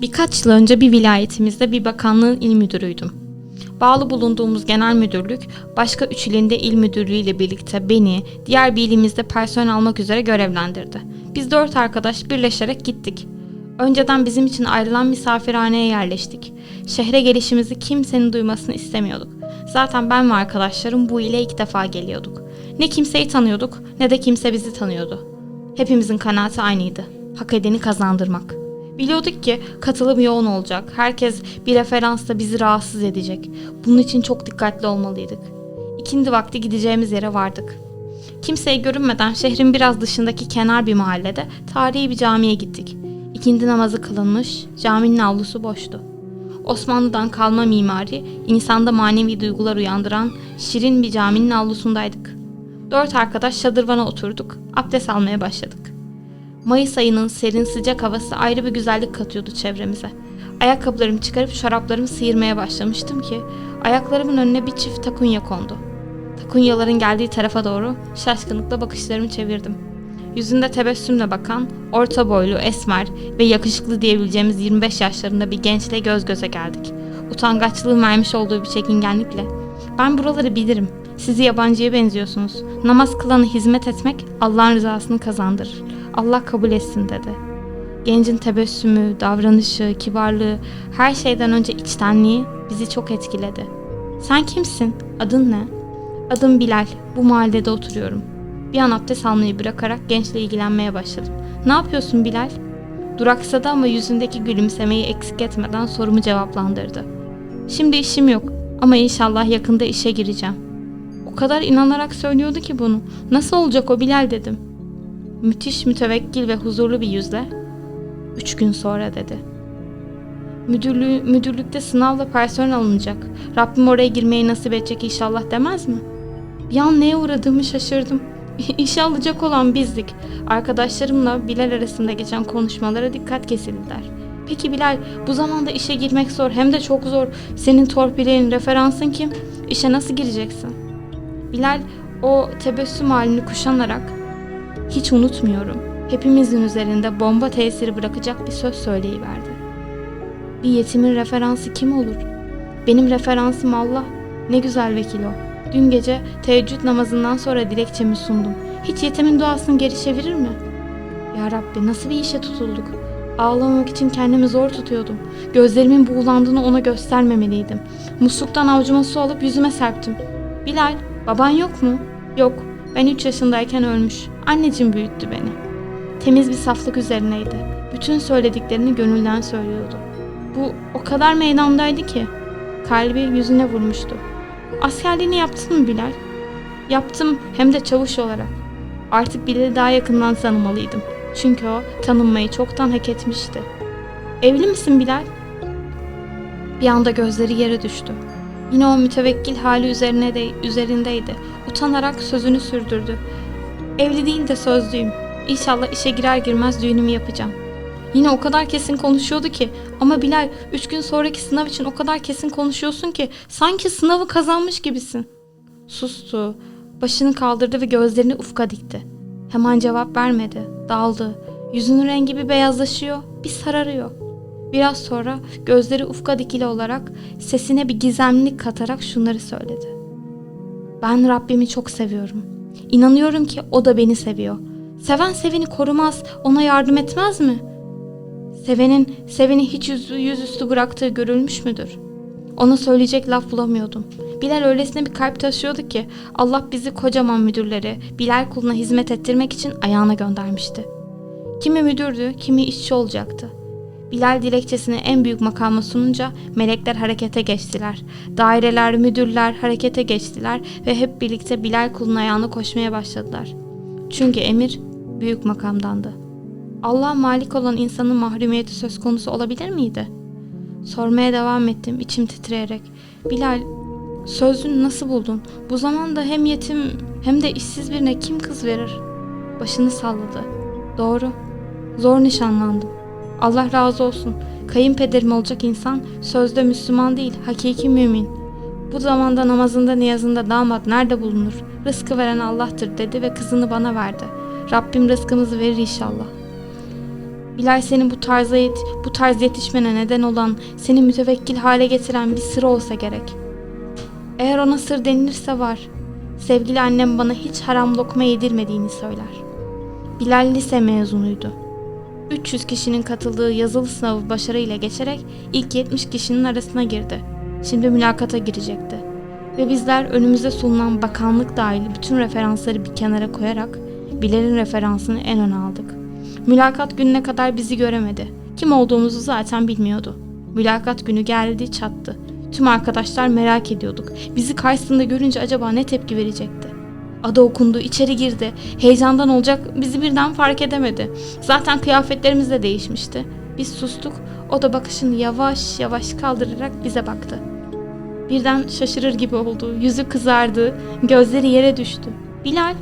Birkaç yıl önce bir vilayetimizde bir bakanlığın il müdürüydüm. Bağlı bulunduğumuz genel müdürlük, başka üç ilinde il müdürlüğü ile birlikte beni, diğer bir ilimizde personel almak üzere görevlendirdi. Biz dört arkadaş birleşerek gittik. Önceden bizim için ayrılan misafirhaneye yerleştik. Şehre gelişimizi kimsenin duymasını istemiyorduk. Zaten ben ve arkadaşlarım bu ile ilk defa geliyorduk. Ne kimseyi tanıyorduk ne de kimse bizi tanıyordu. Hepimizin kanaati aynıydı. Hak edeni kazandırmak. Biliyorduk ki katılım yoğun olacak. Herkes bir referansla bizi rahatsız edecek. Bunun için çok dikkatli olmalıydık. İkindi vakti gideceğimiz yere vardık. Kimseye görünmeden şehrin biraz dışındaki kenar bir mahallede tarihi bir camiye gittik. İkindi namazı kılınmış, caminin avlusu boştu. Osmanlı'dan kalma mimari, insanda manevi duygular uyandıran şirin bir caminin avlusundaydık. Dört arkadaş şadırvana oturduk, abdest almaya başladık. Mayıs ayının serin sıcak havası ayrı bir güzellik katıyordu çevremize. Ayakkabılarımı çıkarıp şaraplarımı sıyırmaya başlamıştım ki ayaklarımın önüne bir çift takunya kondu. Takunyaların geldiği tarafa doğru şaşkınlıkla bakışlarımı çevirdim. Yüzünde tebessümle bakan, orta boylu, esmer ve yakışıklı diyebileceğimiz 25 yaşlarında bir gençle göz göze geldik. Utangaçlığın vermiş olduğu bir çekingenlikle. Ben buraları bilirim. Sizi yabancıya benziyorsunuz. Namaz kılanı hizmet etmek Allah'ın rızasını kazandırır. Allah kabul etsin dedi. Gencin tebessümü, davranışı, kibarlığı, her şeyden önce içtenliği bizi çok etkiledi. Sen kimsin? Adın ne? Adım Bilal. Bu mahallede oturuyorum. Bir an abdest almayı bırakarak gençle ilgilenmeye başladım. Ne yapıyorsun Bilal? Duraksadı ama yüzündeki gülümsemeyi eksik etmeden sorumu cevaplandırdı. Şimdi işim yok ama inşallah yakında işe gireceğim. O kadar inanarak söylüyordu ki bunu. Nasıl olacak o Bilal dedim. Müthiş mütevekkil ve huzurlu bir yüzle. Üç gün sonra dedi. Müdürlüğü, müdürlükte sınavla personel alınacak. Rabbim oraya girmeyi nasip edecek inşallah demez mi? Bir an neye uğradığımı şaşırdım. İşe alacak olan bizdik. Arkadaşlarımla Bilal arasında geçen konuşmalara dikkat kesildiler. Peki Bilal, bu zamanda işe girmek zor hem de çok zor. Senin torpilin, referansın kim? İşe nasıl gireceksin? Bilal o tebessüm halini kuşanarak hiç unutmuyorum. Hepimizin üzerinde bomba tesiri bırakacak bir söz söyleyiverdi. Bir yetimin referansı kim olur? Benim referansım Allah. Ne güzel vekil o. Dün gece teheccüd namazından sonra dilekçemi sundum. Hiç yetimin duasını geri çevirir mi? Ya Rabbi nasıl bir işe tutulduk? Ağlamamak için kendimi zor tutuyordum. Gözlerimin buğulandığını ona göstermemeliydim. Musluktan avucuma su alıp yüzüme serptim. Bilal, baban yok mu? Yok. Ben 3 yaşındayken ölmüş. Anneciğim büyüttü beni. Temiz bir saflık üzerineydi. Bütün söylediklerini gönülden söylüyordu. Bu o kadar meydandaydı ki. Kalbi yüzüne vurmuştu. Askerliğini yaptın mı Bilal? Yaptım hem de çavuş olarak. Artık Bilal'i daha yakından tanımalıydım. Çünkü o tanınmayı çoktan hak etmişti. Evli misin Bilal? Bir anda gözleri yere düştü. Yine o mütevekkil hali üzerine de, üzerindeydi. Utanarak sözünü sürdürdü. Evli değil de sözlüyüm. İnşallah işe girer girmez düğünümü yapacağım. Yine o kadar kesin konuşuyordu ki ama Bilal üç gün sonraki sınav için o kadar kesin konuşuyorsun ki sanki sınavı kazanmış gibisin. Sustu, başını kaldırdı ve gözlerini ufka dikti. Hemen cevap vermedi, daldı. Yüzünün rengi bir beyazlaşıyor, bir sararıyor. Biraz sonra gözleri ufka dikili olarak sesine bir gizemlilik katarak şunları söyledi. Ben Rabbimi çok seviyorum. İnanıyorum ki o da beni seviyor. Seven seveni korumaz, ona yardım etmez mi? Sevenin seveni hiç yüzü, yüzüstü bıraktığı görülmüş müdür? Ona söyleyecek laf bulamıyordum. Bilal öylesine bir kalp taşıyordu ki Allah bizi kocaman müdürleri Bilal kuluna hizmet ettirmek için ayağına göndermişti. Kimi müdürdü, kimi işçi olacaktı. Bilal dilekçesini en büyük makama sununca melekler harekete geçtiler. Daireler, müdürler harekete geçtiler ve hep birlikte Bilal kulun ayağına koşmaya başladılar. Çünkü emir büyük makamdandı. Allah malik olan insanın mahrumiyeti söz konusu olabilir miydi? Sormaya devam ettim içim titreyerek. Bilal, sözünü nasıl buldun? Bu zamanda hem yetim hem de işsiz birine kim kız verir? Başını salladı. Doğru. Zor nişanlandım. Allah razı olsun. Kayınpederim olacak insan sözde Müslüman değil, hakiki mümin. Bu zamanda namazında niyazında damat nerede bulunur? Rızkı veren Allah'tır dedi ve kızını bana verdi. Rabbim rızkımızı verir inşallah. Bilal senin bu tarza yet bu tarz yetişmene neden olan, seni mütevekkil hale getiren bir sır olsa gerek. Eğer ona sır denilirse var. Sevgili annem bana hiç haram lokma yedirmediğini söyler. Bilal lise mezunuydu. 300 kişinin katıldığı yazılı sınavı başarıyla geçerek ilk 70 kişinin arasına girdi. Şimdi mülakata girecekti. Ve bizler önümüze sunulan bakanlık dahil bütün referansları bir kenara koyarak Bilal'in referansını en öne aldık. Mülakat gününe kadar bizi göremedi. Kim olduğumuzu zaten bilmiyordu. Mülakat günü geldi çattı. Tüm arkadaşlar merak ediyorduk. Bizi karşısında görünce acaba ne tepki verecekti? Adı okundu, içeri girdi. Heyecandan olacak bizi birden fark edemedi. Zaten kıyafetlerimiz de değişmişti. Biz sustuk, o da bakışını yavaş yavaş kaldırarak bize baktı. Birden şaşırır gibi oldu, yüzü kızardı, gözleri yere düştü. Bilal,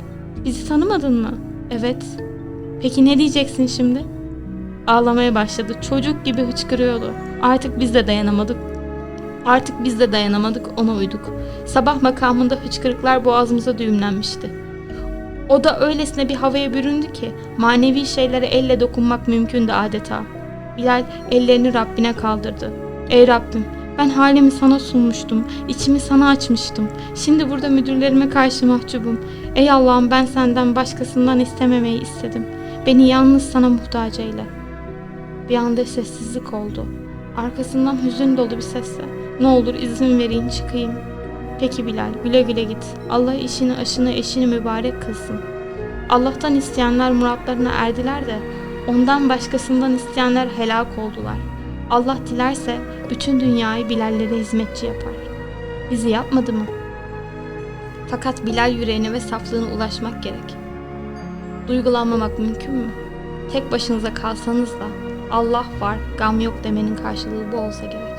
bizi tanımadın mı? Evet. Peki ne diyeceksin şimdi? Ağlamaya başladı, çocuk gibi hıçkırıyordu. Artık biz de dayanamadık. Artık biz de dayanamadık, ona uyduk. Sabah makamında hıçkırıklar boğazımıza düğümlenmişti. O da öylesine bir havaya büründü ki manevi şeylere elle dokunmak mümkündü adeta. Bilal ellerini Rabbine kaldırdı. Ey Rabbim ben halimi sana sunmuştum, içimi sana açmıştım. Şimdi burada müdürlerime karşı mahcubum. Ey Allah'ım ben senden başkasından istememeyi istedim. Beni yalnız sana muhtaç eyle. Bir anda sessizlik oldu. Arkasından hüzün dolu bir sesle. Ne olur izin verin çıkayım. Peki Bilal güle güle git. Allah işini aşını eşini mübarek kılsın. Allah'tan isteyenler muratlarına erdiler de ondan başkasından isteyenler helak oldular. Allah dilerse bütün dünyayı Bilallere hizmetçi yapar. Bizi yapmadı mı? Fakat Bilal yüreğine ve saflığına ulaşmak gerek. Duygulanmamak mümkün mü? Tek başınıza kalsanız da Allah var, gam yok demenin karşılığı bu olsa gerek.